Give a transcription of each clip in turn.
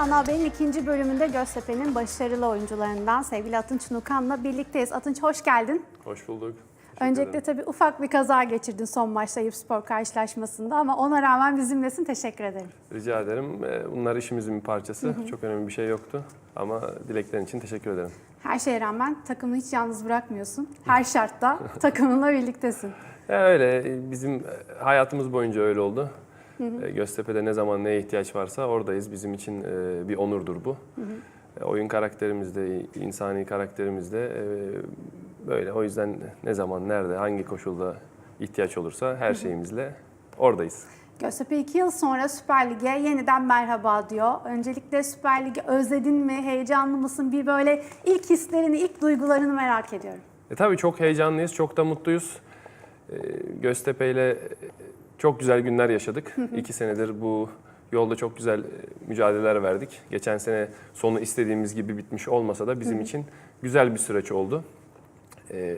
Ana Haber'in ikinci bölümünde Göztepe'nin başarılı oyuncularından sevgili Atınç Nukan'la birlikteyiz. Atınç hoş geldin. Hoş bulduk. Teşekkür Öncelikle tabii ufak bir kaza geçirdin son maçta Eyüp Spor karşılaşmasında ama ona rağmen bizimlesin. Teşekkür ederim. Rica ederim. Ee, Bunlar işimizin bir parçası. Çok önemli bir şey yoktu. Ama dileklerin için teşekkür ederim. Her şeye rağmen takımını hiç yalnız bırakmıyorsun. Her şartta takımınla birliktesin. Ya öyle bizim hayatımız boyunca öyle oldu. E, Göztepe'de ne zaman neye ihtiyaç varsa oradayız. Bizim için e, bir onurdur bu. E, Oyun karakterimizde, insani karakterimizde e, böyle. O yüzden ne zaman, nerede, hangi koşulda ihtiyaç olursa her şeyimizle oradayız. Göztepe iki yıl sonra Süper Lig'e yeniden merhaba diyor. Öncelikle Süper Lig'i özledin mi, heyecanlı mısın? Bir böyle ilk hislerini, ilk duygularını merak ediyorum. E, tabii çok heyecanlıyız, çok da mutluyuz. Göztepe ile çok güzel günler yaşadık. İki senedir bu yolda çok güzel e, mücadeleler verdik. Geçen sene sonu istediğimiz gibi bitmiş olmasa da bizim için güzel bir süreç oldu. E,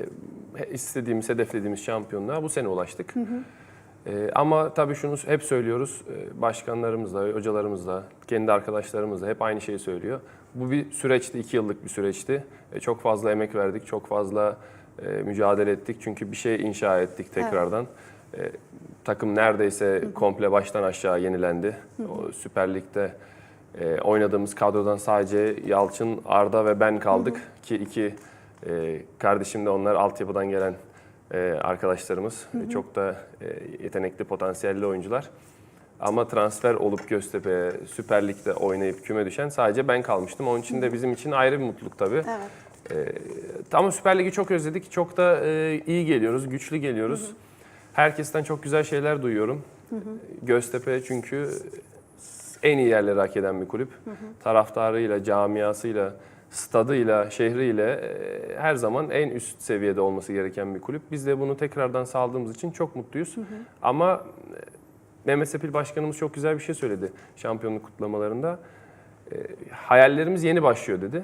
istediğimiz, hedeflediğimiz şampiyonluğa bu sene ulaştık. E, ama tabii şunu hep söylüyoruz, e, başkanlarımızla, hocalarımızla, kendi arkadaşlarımızla hep aynı şeyi söylüyor. Bu bir süreçti, iki yıllık bir süreçti. E, çok fazla emek verdik, çok fazla e, mücadele ettik. Çünkü bir şey inşa ettik tekrardan. E, takım neredeyse komple baştan aşağı yenilendi. O Süper Lig'de e, oynadığımız kadrodan sadece Yalçın, Arda ve ben kaldık. Ki iki e, kardeşim de onlar altyapıdan gelen e, arkadaşlarımız. E, Çok da e, yetenekli, potansiyelli oyuncular. Ama transfer olup Göztepe'ye Süper Lig'de oynayıp küme düşen sadece ben kalmıştım. Onun için de bizim için ayrı bir mutluluk tabii. Evet. Ee, ama Süper Lig'i çok özledik. Çok da e, iyi geliyoruz, güçlü geliyoruz. Herkesten çok güzel şeyler duyuyorum. Göztepe çünkü en iyi yerleri hak eden bir kulüp. Taraftarıyla, camiasıyla, stadıyla, şehriyle e, her zaman en üst seviyede olması gereken bir kulüp. Biz de bunu tekrardan sağladığımız için çok mutluyuz. Ama e, Mehmet Sepil Başkanımız çok güzel bir şey söyledi şampiyonluk kutlamalarında. E, hayallerimiz yeni başlıyor dedi.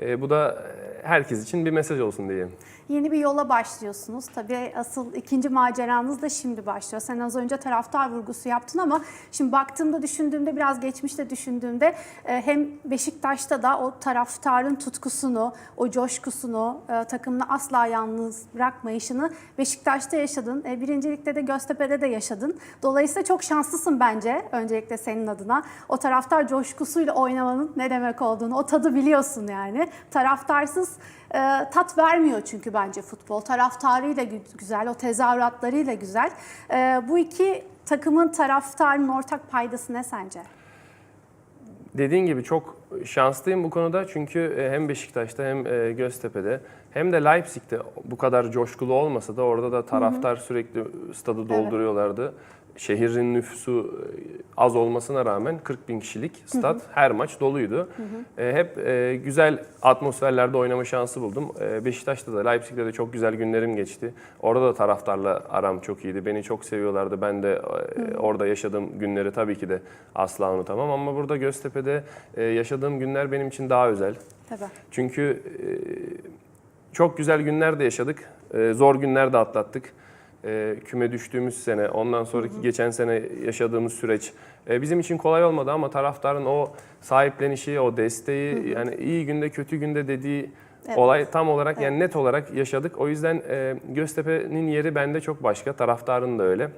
E, bu da herkes için bir mesaj olsun diyeyim. Yeni bir yola başlıyorsunuz. Tabii asıl ikinci maceranız da şimdi başlıyor. Sen az önce taraftar vurgusu yaptın ama şimdi baktığımda, düşündüğümde, biraz geçmişte düşündüğümde e, hem Beşiktaş'ta da o taraftarın tutkusunu, o coşkusunu, e, takımını asla yalnız bırakmayışını Beşiktaş'ta yaşadın. E, Birincilikte de Göztepe'de de yaşadın. Dolayısıyla çok şanslısın bence öncelikle senin adına. O taraftar coşkusuyla oynamanın ne demek olduğunu, o tadı biliyorsun yani. Taraftarsız e, tat vermiyor çünkü bence futbol. Taraftarıyla gü- güzel, o tezahüratlarıyla güzel. E, bu iki takımın taraftarının ortak paydası ne sence? Dediğin gibi çok şanslıyım bu konuda çünkü e, hem Beşiktaş'ta hem e, Göztepe'de hem de Leipzig'te bu kadar coşkulu olmasa da orada da taraftar sürekli stadı dolduruyorlardı. Şehrin nüfusu e, az olmasına rağmen 40 bin kişilik stat her maç doluydu. E, Hep e, güzel atmosferlerde oynama şansı buldum. E, Beşiktaş'ta da Leipzig'te de çok güzel günlerim geçti. Orada da taraftarla aram çok iyiydi. Beni çok seviyorlardı. Ben de e, orada yaşadığım günleri tabii ki de asla unutamam. Ama burada Göztepe'de e, yaşadığım günler benim için daha özel. Tabii. Çünkü e, çok güzel günler de yaşadık. E, zor günler de atlattık. E, küme düştüğümüz sene, ondan sonraki geçen sene yaşadığımız süreç e, bizim için kolay olmadı ama taraftarın o sahiplenişi, o desteği yani iyi günde kötü günde dediği Evet. olay tam olarak yani net olarak yaşadık. O yüzden e, Göztepe'nin yeri bende çok başka, taraftarın da öyle.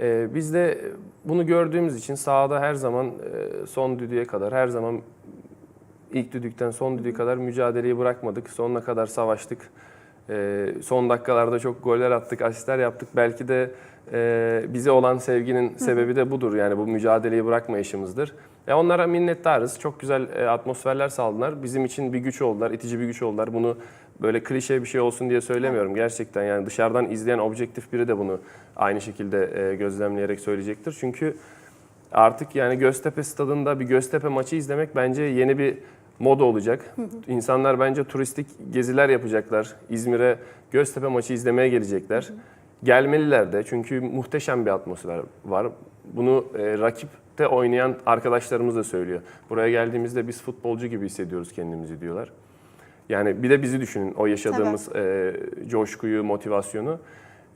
E, biz de bunu gördüğümüz için sahada her zaman e, son düdüğe kadar, her zaman ilk düdükten son düdüğe kadar mücadeleyi bırakmadık. Sonuna kadar savaştık. Ee, son dakikalarda çok goller attık, asistler yaptık. Belki de e, bize olan sevginin sebebi de budur. Yani bu mücadeleyi bırakmayışımızdır. E, onlara minnettarız. Çok güzel e, atmosferler sağladılar. Bizim için bir güç oldular, itici bir güç oldular. Bunu böyle klişe bir şey olsun diye söylemiyorum. Gerçekten yani dışarıdan izleyen objektif biri de bunu aynı şekilde e, gözlemleyerek söyleyecektir. Çünkü artık yani Göztepe stadında bir Göztepe maçı izlemek bence yeni bir moda olacak. İnsanlar bence turistik geziler yapacaklar. İzmir'e Göztepe maçı izlemeye gelecekler. Gelmeliler de çünkü muhteşem bir atmosfer var. Bunu e, rakipte oynayan arkadaşlarımız da söylüyor. Buraya geldiğimizde biz futbolcu gibi hissediyoruz kendimizi diyorlar. Yani bir de bizi düşünün o yaşadığımız e, coşkuyu, motivasyonu.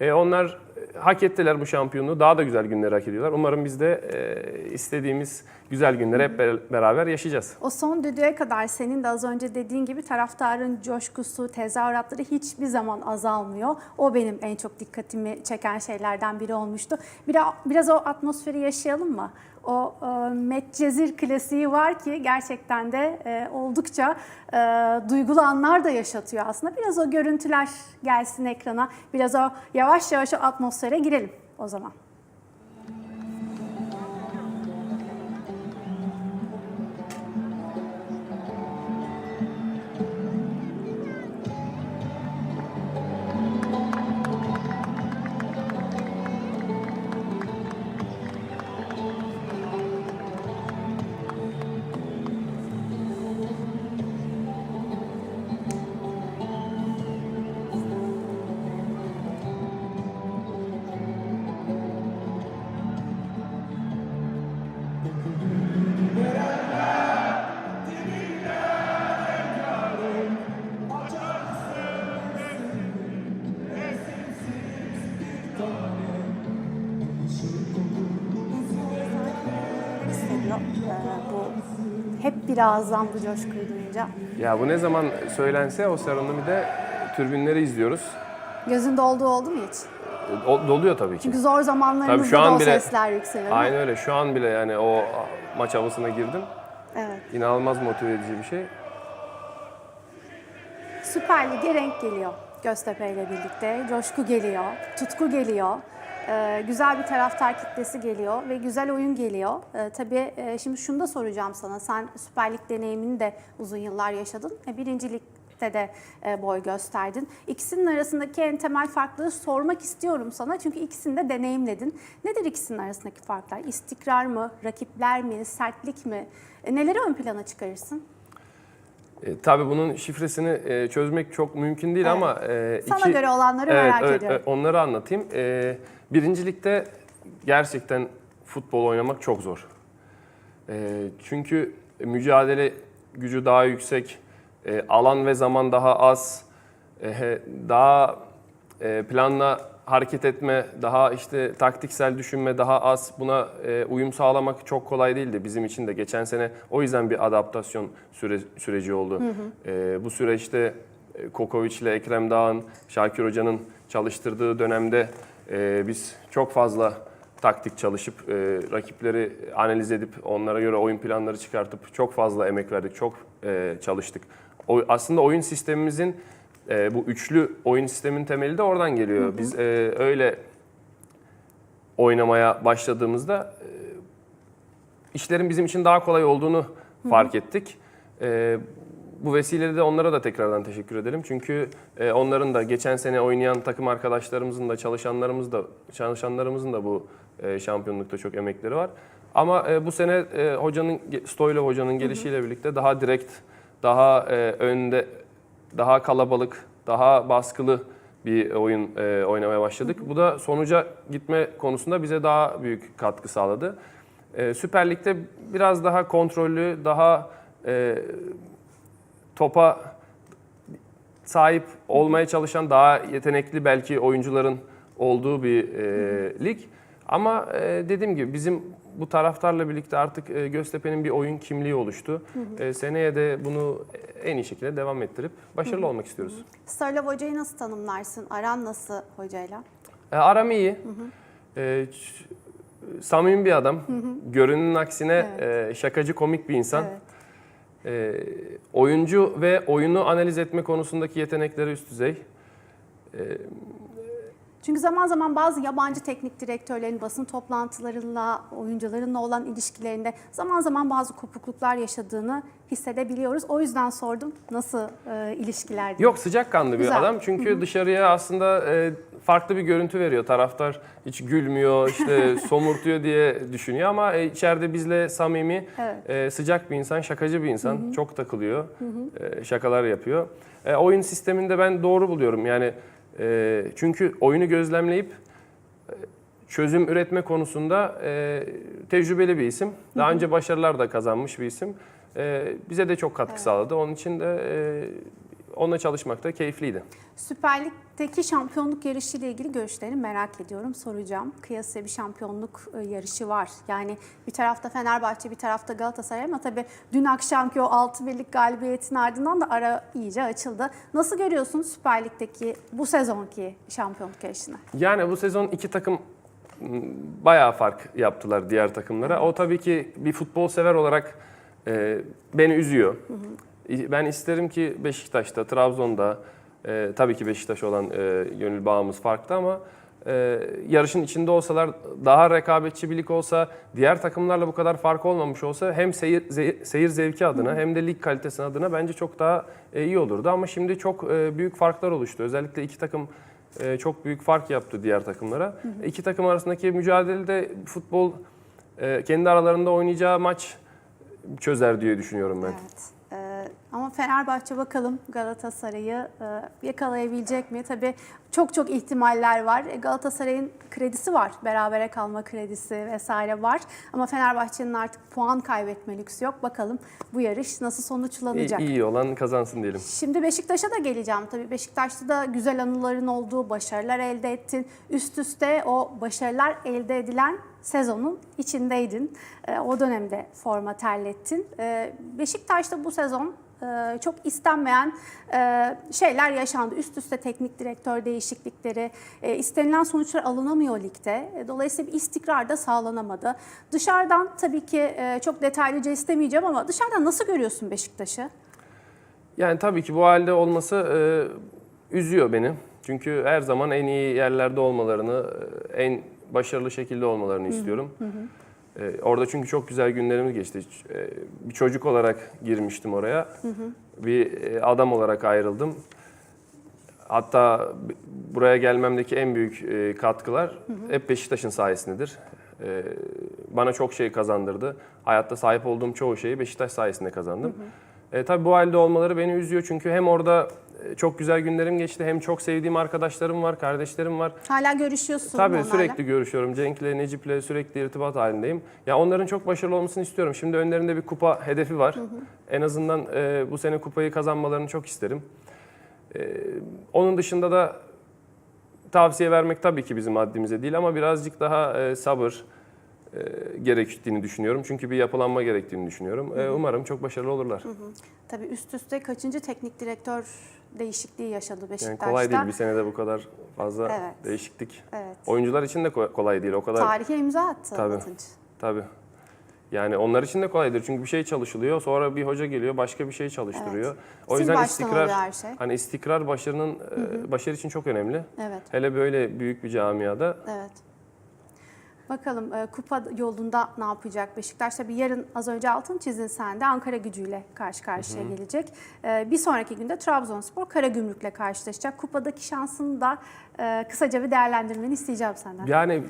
E, onlar hak ettiler bu şampiyonluğu. Daha da güzel günleri hak ediyorlar. Umarım biz de e, istediğimiz güzel günleri hep be- beraber yaşayacağız. O son düdüğe kadar senin de az önce dediğin gibi taraftarın coşkusu, tezahüratları hiçbir zaman azalmıyor. O benim en çok dikkatimi çeken şeylerden biri olmuştu. Biraz, biraz o atmosferi yaşayalım mı? O e, Medcezir klasiği var ki gerçekten de e, oldukça e, duygulu anlar da yaşatıyor aslında. Biraz o görüntüler gelsin ekrana. Biraz o yavaş yavaş o atmosfere girelim o zaman. Birazdan bu coşkuyu duyunca. Ya bu ne zaman söylense o serenimide türbünleri izliyoruz. Gözün dolduğu oldu mu hiç? O, doluyor tabii ki. Çünkü zor zamanlarımızda Tabii şu da an o bile- sesler yükseliyor. Aynen öyle. Şu an bile yani o maç havasına girdim. Evet. İnanılmaz motive edici bir şey. Süper Lig'e renk geliyor Göztepe ile birlikte. Coşku geliyor, tutku geliyor. Ee, güzel bir taraftar kitlesi geliyor ve güzel oyun geliyor. Ee, tabii e, şimdi şunu da soracağım sana. Sen Süper Lig deneyimini de uzun yıllar yaşadın. E, Birinci Lig'de de e, boy gösterdin. İkisinin arasındaki en temel farkları sormak istiyorum sana. Çünkü ikisini de deneyimledin. Nedir ikisinin arasındaki farklar? İstikrar mı, rakipler mi, sertlik mi? E, neleri ön plana çıkarırsın? E, tabii bunun şifresini e, çözmek çok mümkün değil Evet. ama e, Sana iki- göre olanları merak evet, ediyorum. onları anlatayım. E, birincilikte gerçekten futbol oynamak çok zor. E, çünkü mücadele gücü daha yüksek, e, alan ve zaman daha az, e, daha e, planla hareket etme, daha işte taktiksel düşünme daha az. Buna e, uyum sağlamak çok kolay değildi bizim için de. Geçen sene o yüzden bir adaptasyon süre, süreci oldu. E, bu süreçte Kokovic ile Ekrem Dağ'ın, Şakir Hoca'nın çalıştırdığı dönemde e, biz çok fazla taktik çalışıp e, rakipleri analiz edip onlara göre oyun planları çıkartıp çok fazla emek verdik, çok e, çalıştık. O, aslında oyun sistemimizin e, bu üçlü oyun sistemin temeli de oradan geliyor. Biz e, öyle oynamaya başladığımızda e, işlerin bizim için daha kolay olduğunu fark ettik. E, bu vesileyle de onlara da tekrardan teşekkür edelim. Çünkü e, onların da geçen sene oynayan takım arkadaşlarımızın da çalışanlarımız da çalışanlarımızın da bu e, şampiyonlukta çok emekleri var. Ama e, bu sene e, hocanın Stoylo hocanın gelişiyle birlikte daha direkt, daha e, önde, daha kalabalık, daha baskılı bir oyun e, oynamaya başladık. Bu da sonuca gitme konusunda bize daha büyük katkı sağladı. E, Süper Lig'de biraz daha kontrollü, daha e, topa sahip olmaya çalışan daha yetenekli belki oyuncuların olduğu bir e, lig. Ama e, dediğim gibi bizim bu taraftarla birlikte artık e, Göztepe'nin bir oyun kimliği oluştu. E, seneye de bunu en iyi şekilde devam ettirip başarılı olmak istiyoruz. Starlov Hoca'yı nasıl tanımlarsın? Aran nasıl hocayla? E, aram iyi. E, ç- samimi bir adam. Görünün aksine e, şakacı komik bir insan. Evet. E, oyuncu ve oyunu analiz etme konusundaki yetenekleri üst düzey. Çünkü zaman zaman bazı yabancı teknik direktörlerin basın toplantılarıyla, oyuncularınla olan ilişkilerinde zaman zaman bazı kopukluklar yaşadığını hissedebiliyoruz. O yüzden sordum nasıl e, ilişkiler diye. Yok sıcakkanlı bir Güzel. adam çünkü dışarıya aslında e, farklı bir görüntü veriyor. Taraftar hiç gülmüyor, işte somurtuyor diye düşünüyor ama e, içeride bizle samimi, Evet. e, sıcak bir insan, şakacı bir insan. Çok takılıyor, e, şakalar yapıyor. E, oyun sisteminde ben doğru buluyorum. Yani e, çünkü oyunu gözlemleyip e, çözüm üretme konusunda e, tecrübeli bir isim. Daha önce başarılar da kazanmış bir isim. E, bize de çok katkı sağladı. Onun için de e, onunla çalışmak da keyifliydi. Süper Lig'deki şampiyonluk yarışı ile ilgili görüşlerini merak ediyorum, soracağım. Kıyasıya bir şampiyonluk e, yarışı var. Yani bir tarafta Fenerbahçe, bir tarafta Galatasaray ama tabii dün akşamki o 6 birlik galibiyetin ardından da ara iyice açıldı. Nasıl görüyorsun Süper Lig'deki bu sezonki şampiyonluk yarışını? Yani bu sezon iki takım bayağı fark yaptılar diğer takımlara. O tabii ki bir futbol sever olarak e, beni üzüyor. Ben isterim ki Beşiktaş'ta, Trabzon'da, e, tabii ki Beşiktaş olan e, gönül bağımız farklı ama e, yarışın içinde olsalar, daha rekabetçi bir lig olsa, diğer takımlarla bu kadar fark olmamış olsa hem seyir, ze- seyir zevki adına hem de lig kalitesi adına bence çok daha e, iyi olurdu. Ama şimdi çok e, büyük farklar oluştu. Özellikle iki takım e, çok büyük fark yaptı diğer takımlara. İki takım arasındaki mücadelede futbol e, kendi aralarında oynayacağı maç çözer diye düşünüyorum ben. Evet. Ama Fenerbahçe bakalım Galatasaray'ı e, yakalayabilecek mi? Tabii çok çok ihtimaller var. E, Galatasaray'ın kredisi var. Berabere kalma kredisi vesaire var. Ama Fenerbahçe'nin artık puan kaybetme lüksü yok. Bakalım bu yarış nasıl sonuçlanacak? İyi, iyi olan kazansın diyelim. Şimdi Beşiktaş'a da geleceğim. Tabii Beşiktaş'ta da güzel anıların olduğu başarılar elde ettin. Üst üste o başarılar elde edilen sezonun içindeydin. Ee, o dönemde forma terlettin. Beşiktaş'ta bu sezon e, çok istenmeyen e, şeyler yaşandı. Üst üste teknik direktör değişiklikleri, e, istenilen sonuçlar alınamıyor ligde. E, Dolayısıyla bir istikrar da sağlanamadı. Dışarıdan tabii ki çok detaylıca istemeyeceğim ama dışarıdan nasıl görüyorsun Beşiktaş'ı? Yani tabii ki bu halde olması e, üzüyor beni. Çünkü her zaman en iyi yerlerde olmalarını, en başarılı şekilde olmalarını istiyorum. E, orada çünkü çok güzel günlerimiz geçti. E, bir çocuk olarak girmiştim oraya. Bir e, adam olarak ayrıldım. Hatta buraya gelmemdeki en büyük e, katkılar hep Beşiktaş'ın sayesindedir. E, bana çok şey kazandırdı. Hayatta sahip olduğum çoğu şeyi Beşiktaş sayesinde kazandım. E, tabii bu halde olmaları beni üzüyor çünkü hem orada çok güzel günlerim geçti hem çok sevdiğim arkadaşlarım var, kardeşlerim var. Hala görüşüyorsun Tabii onlarla. sürekli görüşüyorum. Cenk'le, Necip'le sürekli irtibat halindeyim. Ya onların çok başarılı olmasını istiyorum. Şimdi önlerinde bir kupa hedefi var. En azından e, bu sene kupayı kazanmalarını çok isterim. E, onun dışında da tavsiye vermek tabii ki bizim haddimize değil ama birazcık daha e, sabır gerektiğini düşünüyorum. Çünkü bir yapılanma gerektiğini düşünüyorum. E, umarım çok başarılı olurlar. Tabii üst üste kaçıncı teknik direktör değişikliği yaşadı Yani Beşiktaş'ta? kolay değil bir senede bu kadar fazla Evet. değişiklik. Evet. Oyuncular için de ko- kolay değil. O kadar Tarihe imza attı Tabii. Batınç. Tabii. Yani onlar için de kolaydır. Çünkü bir şey çalışılıyor. Sonra bir hoca geliyor, başka bir şey çalıştırıyor. O Sil yüzden istikrar her şey. hani istikrar başarının e, başarı için çok önemli. Evet, Hele böyle büyük bir camiada. evet. Bakalım e, kupa yolunda ne yapacak Beşiktaş? Tabii yarın az önce altın çizdin sen de Ankara gücüyle karşı karşıya gelecek. E, bir sonraki günde Trabzonspor Karagümrük'le karşılaşacak. Kupadaki şansını da e, kısaca bir değerlendirmeni isteyeceğim senden. Yani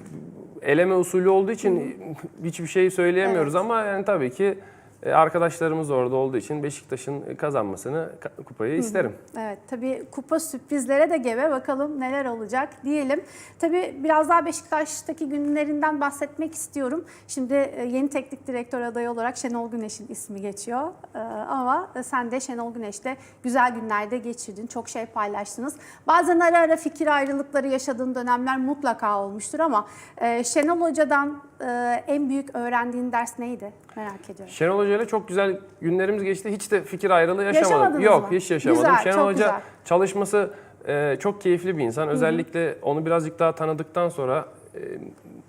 eleme usulü olduğu için hiçbir şey söyleyemiyoruz ama yani tabii ki arkadaşlarımız orada olduğu için Beşiktaş'ın kazanmasını, ka- kupayı isterim. Evet tabii kupa sürprizlere de gebe bakalım neler olacak diyelim. Tabii biraz daha Beşiktaş'taki günlerinden bahsetmek istiyorum. Şimdi e, yeni teknik direktör adayı olarak Şenol Güneş'in ismi geçiyor. Ama sen de Şenol Güneş'te güzel günlerde geçirdin. Çok şey paylaştınız. Bazen ara ara fikir ayrılıkları yaşadığın dönemler mutlaka olmuştur ama e, Şenol Hoca'dan e, en büyük öğrendiğin ders neydi? Merak ediyorum. Şenol Hoca ile çok güzel günlerimiz geçti. Hiç de fikir ayrılığı yaşamadım. Yaşamadınız Yok mı? hiç yaşamadım. Güzel, Şenol çok Hoca güzel. çalışması e, çok keyifli bir insan. Özellikle onu birazcık daha tanıdıktan sonra e,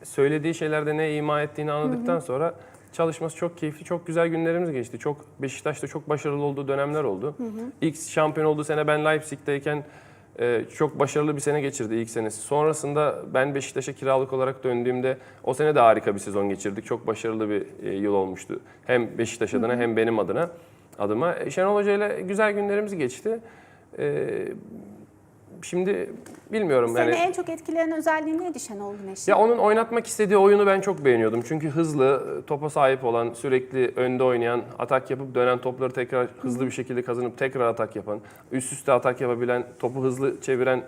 söylediği şeylerde ne ima ettiğini anladıktan sonra çalışması çok keyifli. Çok güzel günlerimiz geçti. Çok Beşiktaş'ta çok başarılı olduğu dönemler oldu. İlk şampiyon olduğu sene ben Leipzig'teyken e, çok başarılı bir sene geçirdi ilk senesi. Sonrasında ben Beşiktaş'a kiralık olarak döndüğümde o sene de harika bir sezon geçirdik. Çok başarılı bir e, yıl olmuştu. Hem Beşiktaş adına hem benim adına adıma. E, Şenol Hoca ile güzel günlerimiz geçti. E, şimdi bilmiyorum Seni yani. en çok etkileyen özelliği neydi Şenol Güneş'in? Ya onun oynatmak istediği oyunu ben çok beğeniyordum. Çünkü hızlı, topa sahip olan, sürekli önde oynayan, atak yapıp dönen topları tekrar hızlı bir şekilde kazanıp tekrar atak yapan, üst üste atak yapabilen, topu hızlı çeviren,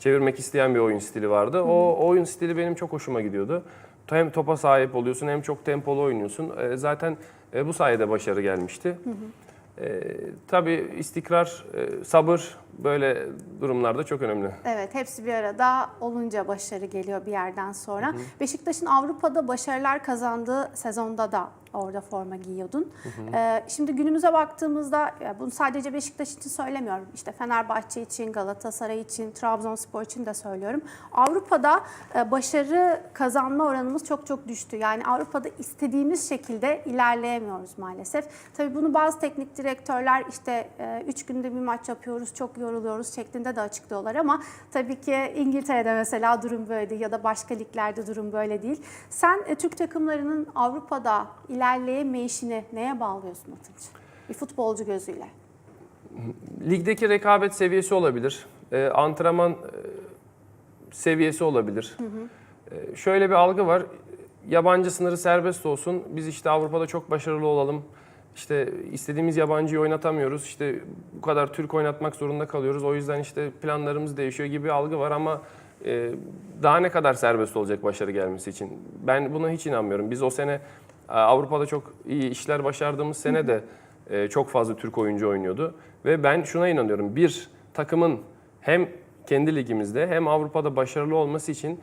çevirmek isteyen bir oyun stili vardı. O oyun stili benim çok hoşuma gidiyordu. Hem topa sahip oluyorsun hem çok tempolu oynuyorsun. E, Zaten e, bu sayede başarı gelmişti. E, tabii istikrar, e, sabır böyle durumlarda çok önemli. Evet, hepsi bir arada olunca başarı geliyor bir yerden sonra. Beşiktaş'ın Avrupa'da başarılar kazandığı sezonda da orada forma giyiyordun. Ee, şimdi günümüze baktığımızda, bunu sadece Beşiktaş için söylemiyorum. İşte Fenerbahçe için, Galatasaray için, Trabzonspor için de söylüyorum. Avrupa'da e, başarı kazanma oranımız çok çok düştü. Yani Avrupa'da istediğimiz şekilde ilerleyemiyoruz maalesef. Tabii bunu bazı teknik direktörler işte 3 günde bir maç yapıyoruz, çok yoruluyoruz şeklinde de açıklıyorlar ama tabii ki İngiltere'de mesela durum böyle değil ya da başka liglerde durum böyle değil. Sen e, Türk takımlarının Avrupa'da ilerleyemeyişini neye bağlıyorsun Atınç? Bir futbolcu gözüyle. Ligdeki rekabet seviyesi olabilir. E, antrenman e, seviyesi olabilir. E, şöyle bir algı var. Yabancı sınırı serbest olsun. Biz işte Avrupa'da çok başarılı olalım. İşte istediğimiz yabancıyı oynatamıyoruz. İşte bu kadar Türk oynatmak zorunda kalıyoruz. O yüzden işte planlarımız değişiyor gibi bir algı var ama e, daha ne kadar serbest olacak başarı gelmesi için? Ben buna hiç inanmıyorum. Biz o sene Avrupa'da çok iyi işler başardığımız sene de e, çok fazla Türk oyuncu oynuyordu. Ve ben şuna inanıyorum. Bir takımın hem kendi ligimizde hem Avrupa'da başarılı olması için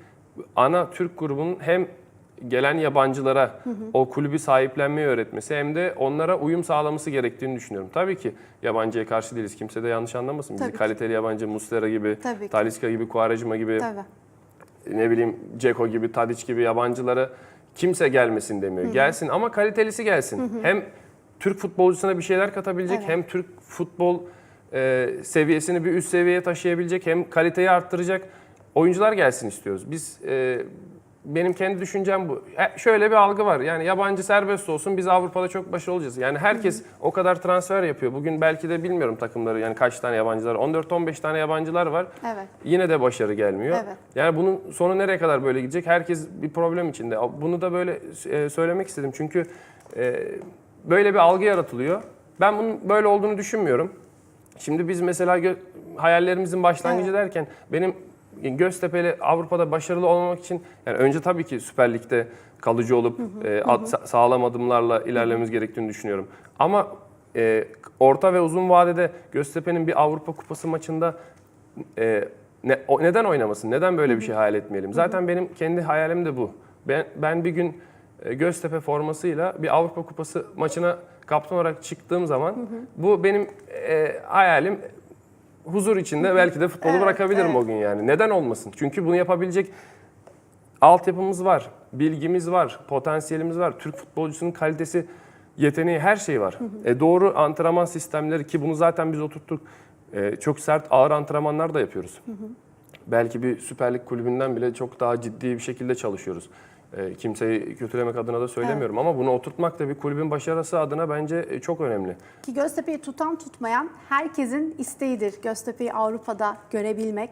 ana Türk grubunun hem gelen yabancılara o kulübü sahiplenmeyi öğretmesi hem de onlara uyum sağlaması gerektiğini düşünüyorum. Tabii ki yabancıya karşı değiliz. Kimse de yanlış anlamasın. Bizi Tabii ki. kaliteli yabancı Muslera gibi, Tabii ki. Talisca gibi, Quaresma gibi Tabii. ne bileyim Ceko gibi, Tadic gibi yabancılara kimse gelmesin demiyor. Gelsin ama kalitelisi gelsin. Hem Türk futbolcusuna bir şeyler katabilecek Evet. hem Türk futbol e, seviyesini bir üst seviyeye taşıyabilecek hem kaliteyi arttıracak oyuncular gelsin istiyoruz. Biz e, benim kendi düşüncem bu. E, şöyle bir algı var. Yani yabancı serbest olsun biz Avrupa'da çok başarılı olacağız. Yani herkes o kadar transfer yapıyor. Bugün belki de bilmiyorum takımları yani kaç tane yabancılar 14-15 tane yabancılar var. Evet. Yine de başarı gelmiyor. Evet. Yani bunun sonu nereye kadar böyle gidecek? Herkes bir problem içinde. Bunu da böyle e, söylemek istedim. Çünkü e, böyle bir algı yaratılıyor. Ben bunun böyle olduğunu düşünmüyorum. Şimdi biz mesela hayallerimizin başlangıcı Evet. derken benim Göztepe'li Avrupa'da başarılı olmamak için yani önce tabii ki Süper Lig'de kalıcı olup e, ad- sa- sağlam adımlarla ilerlememiz gerektiğini düşünüyorum. Ama e, orta ve uzun vadede Göztepe'nin bir Avrupa Kupası maçında e, ne, o- neden oynamasın? Neden böyle bir şey hayal etmeyelim? Zaten benim kendi hayalim de bu. Ben, ben bir gün e, Göztepe formasıyla bir Avrupa Kupası maçına kaptan olarak çıktığım zaman bu benim e, hayalim huzur içinde belki de futbolu Evet, bırakabilirim evet. o gün yani. Neden olmasın? Çünkü bunu yapabilecek altyapımız var, bilgimiz var, potansiyelimiz var. Türk futbolcusunun kalitesi, yeteneği, her şey var. E doğru antrenman sistemleri ki bunu zaten biz oturttuk. E, çok sert, ağır antrenmanlar da yapıyoruz. Belki bir Süper Lig kulübünden bile çok daha ciddi bir şekilde çalışıyoruz. E, kimseyi kötülemek adına da söylemiyorum ama bunu oturtmak da bir kulübün başarısı adına bence e, çok önemli. Ki Göztepe'yi tutan tutmayan herkesin isteğidir. Göztepe'yi Avrupa'da görebilmek,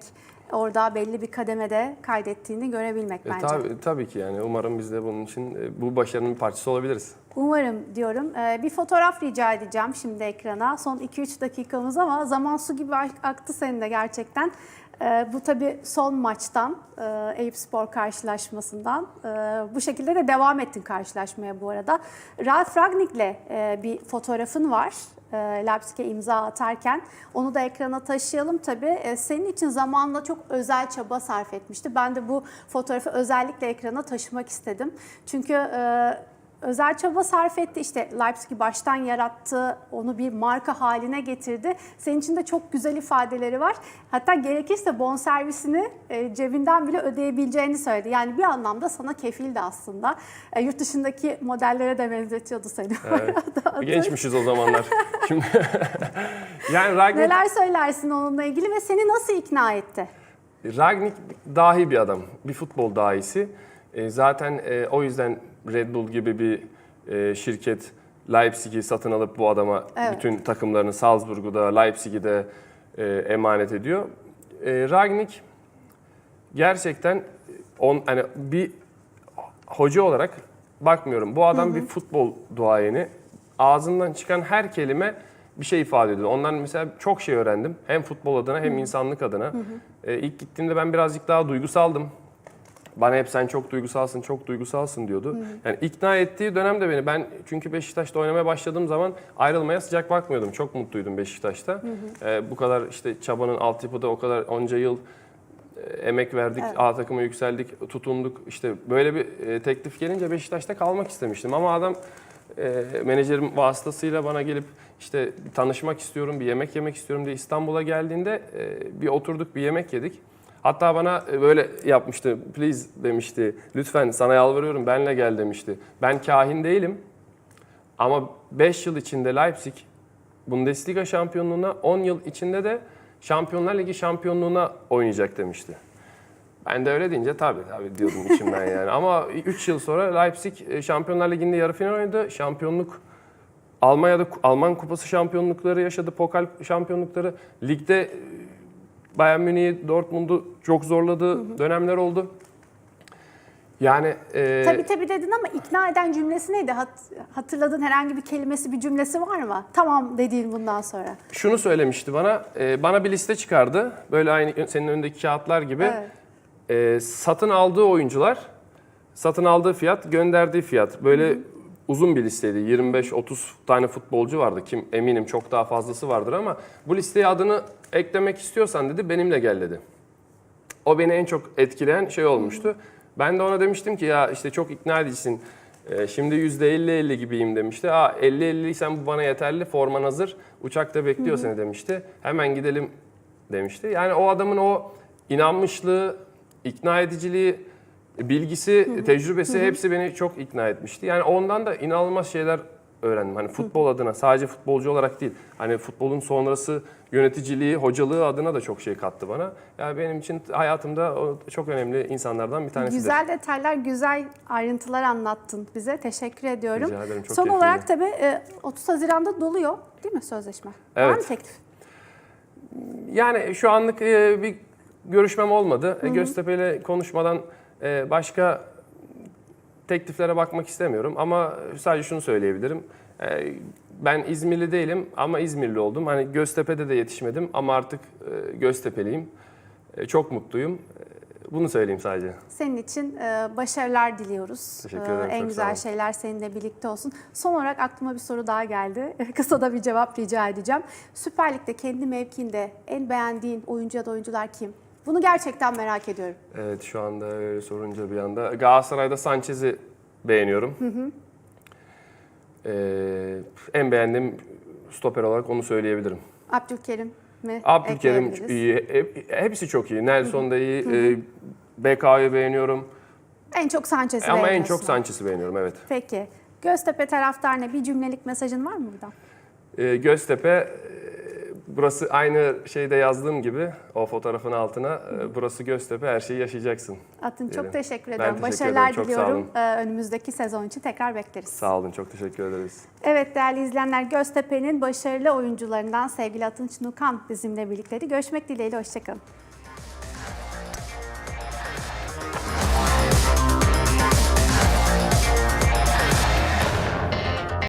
orada belli bir kademede kaydettiğini görebilmek E, bence. tabii, tabii ki yani umarım biz de bunun için e, bu başarının bir parçası olabiliriz. Umarım diyorum. Ee, bir fotoğraf rica edeceğim şimdi ekrana. Son 2-3 dakikamız ama zaman su gibi ak- aktı senin de gerçekten. Ee, bu tabii son maçtan, e, Eyüp Spor karşılaşmasından. Ee, bu şekilde de devam ettin karşılaşmaya bu arada. Ralf Ragnik'le e, bir fotoğrafın var. E, Leipzig'e imza atarken. Onu da ekrana taşıyalım tabii. E, senin için zamanla çok özel çaba sarf etmişti. Ben de bu fotoğrafı özellikle ekrana taşımak istedim. Çünkü... e, özel çaba sarf etti. İşte Leipzig'i baştan yarattı, onu bir marka haline getirdi. Senin için de çok güzel ifadeleri var. Hatta gerekirse bonservisini e, cebinden bile ödeyebileceğini söyledi. Yani bir anlamda sana kefildi aslında. E, yurt dışındaki modellere de benzetiyordu seni. Evet. Gençmişiz o zamanlar. Şimdi yani Ragnik, Neler söylersin onunla ilgili ve seni nasıl ikna etti? Ragnik dahi bir adam. Bir futbol dahisi. E, zaten e, o yüzden Red Bull gibi bir e, şirket Leipzig'i satın alıp bu adama Evet. bütün takımlarını Salzburg'u da Leipzig'i de e, emanet ediyor. E, Ragnik gerçekten on hani bir hoca olarak bakmıyorum. Bu adam bir futbol duayeni. Ağzından çıkan her kelime bir şey ifade ediyor. Ondan mesela çok şey öğrendim. Hem futbol adına hem insanlık adına. Ee, ilk gittiğimde ben birazcık daha duygusaldım. Bana hep sen çok duygusalsın, çok duygusalsın diyordu. Yani ikna ettiği dönemde beni ben çünkü Beşiktaş'ta oynamaya başladığım zaman ayrılmaya sıcak bakmıyordum. Çok mutluydum Beşiktaş'ta. Ee, bu kadar işte çabanın altyapıda o kadar onca yıl e, emek verdik, Evet. A takıma yükseldik, tutunduk. İşte böyle bir e, teklif gelince Beşiktaş'ta kalmak istemiştim. Ama adam e, menajerim vasıtasıyla bana gelip işte tanışmak istiyorum, bir yemek yemek istiyorum diye İstanbul'a geldiğinde e, bir oturduk, bir yemek yedik. Hatta bana e, böyle yapmıştı, please demişti, lütfen sana yalvarıyorum benle gel demişti. Ben kahin değilim ama 5 yıl içinde Leipzig Bundesliga şampiyonluğuna, 10 yıl içinde de Şampiyonlar Ligi şampiyonluğuna oynayacak demişti. Ben de öyle deyince tabii tabii diyordum içimden yani. Ama 3 yıl sonra Leipzig e, Şampiyonlar Ligi'nde yarı final oynadı. Şampiyonluk Almanya'da Alman Kupası şampiyonlukları yaşadı, pokal şampiyonlukları. Ligde e, Bayern Münih'i, Dortmund'u çok zorladığı dönemler oldu. Yani e, Tabii tabii dedin ama ikna eden cümlesi neydi? Hat- hatırladığın herhangi bir kelimesi, bir cümlesi var mı? Tamam dediğin bundan sonra. şunu söylemişti bana. e, bana bir liste çıkardı. Böyle aynı senin önündeki kağıtlar gibi. Evet. E, satın aldığı oyuncular, satın aldığı fiyat, gönderdiği fiyat. Böyle uzun bir listeydi. 25-30 tane futbolcu vardı. Kim eminim çok daha fazlası vardır ama bu listeye adını eklemek istiyorsan dedi benimle gel dedi. O beni en çok etkileyen şey olmuştu. Ben de ona demiştim ki ya işte çok ikna edicisin. Ee, Şimdi %50-50 gibiyim demişti. Aa 50-50 sen bu bana yeterli. Forman hazır. Uçakta bekliyor seni demişti. Hemen gidelim demişti. Yani o adamın o inanmışlığı, ikna ediciliği, bilgisi, tecrübesi hepsi beni çok ikna etmişti. Yani ondan da inanılmaz şeyler öğrendim. Hani futbol adına sadece futbolcu olarak değil. Hani futbolun sonrası yöneticiliği, hocalığı adına da çok şey kattı bana. Yani benim için hayatımda çok önemli insanlardan bir tanesidir. Güzel detaylar, güzel ayrıntılar anlattın bize. Teşekkür ediyorum. Rica ederim, çok Son keyifliydi. olarak tabii e, 30 Haziran'da doluyor değil mi sözleşme? Var mı Evet. teklif? Yani şu anlık e, bir görüşmem olmadı. E, Göztepe ile konuşmadan e, başka tekliflere bakmak istemiyorum. Ama sadece şunu söyleyebilirim. E, Ben İzmirli değilim ama İzmirli oldum. Hani Göztepe'de de yetişmedim ama artık e, Göztepe'liyim. E, Çok mutluyum. Bunu söyleyeyim sadece. Senin için e, başarılar diliyoruz. Teşekkür ederim, en güzel şeyler seninle birlikte olsun. Son olarak aklıma bir soru daha geldi. Kısa da bir cevap rica edeceğim. Süper Lig'de kendi mevkinde en beğendiğin oyuncu ya da oyuncular kim? Bunu gerçekten merak ediyorum. Evet şu anda öyle sorunca bir anda. Galatasaray'da Sanchez'i beğeniyorum. Ee, en beğendiğim stoper olarak onu söyleyebilirim. Abdülkerim mi? Abdülkerim iyi, hep- hepsi çok iyi. Nelson da iyi, e, BK'yı beğeniyorum. En çok Sanchez'i Ama en çok Sanchez'i beğeniyorum evet. Peki. Göztepe taraftarına bir cümlelik mesajın var mı buradan? Ee, Göztepe, e, burası aynı şeyde yazdığım gibi o fotoğrafın altına, e, burası Göztepe her şeyi yaşayacaksın. Atın çok teşekkür Ben ederim. teşekkür Başarılar ederim, diliyorum. Ee, önümüzdeki sezon için tekrar bekleriz. Sağ olun, çok teşekkür ederiz. Evet değerli izleyenler Göztepe'nin başarılı oyuncularından sevgili Atınç Nukan bizimle birlikteydi. Görüşmek dileğiyle hoşçakalın.